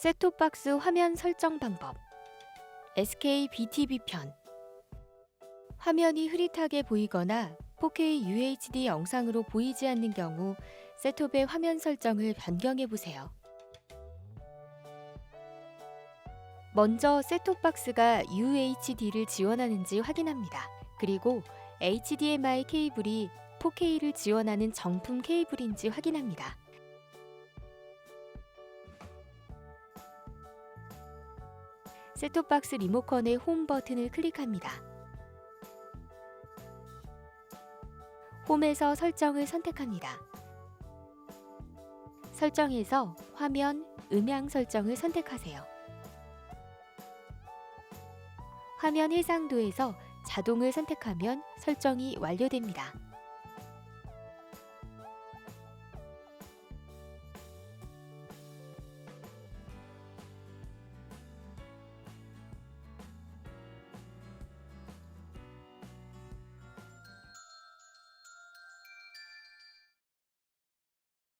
셋톱박스 화면 설정 방법 SK BTV 편 화면이 흐릿하게 보이거나 4K UHD 영상으로 보이지 않는 경우 셋톱의 화면 설정을 변경해 보세요. 먼저 셋톱박스가 UHD를 지원하는지 확인합니다. 그리고 HDMI 케이블이 4K를 지원하는 정품 케이블인지 확인합니다. 셋톱박스 리모컨의 홈 버튼을 클릭합니다. 홈에서 설정을 선택합니다. 설정에서 화면, 음향 설정을 선택하세요. 화면 해상도에서 자동을 선택하면 설정이 완료됩니다.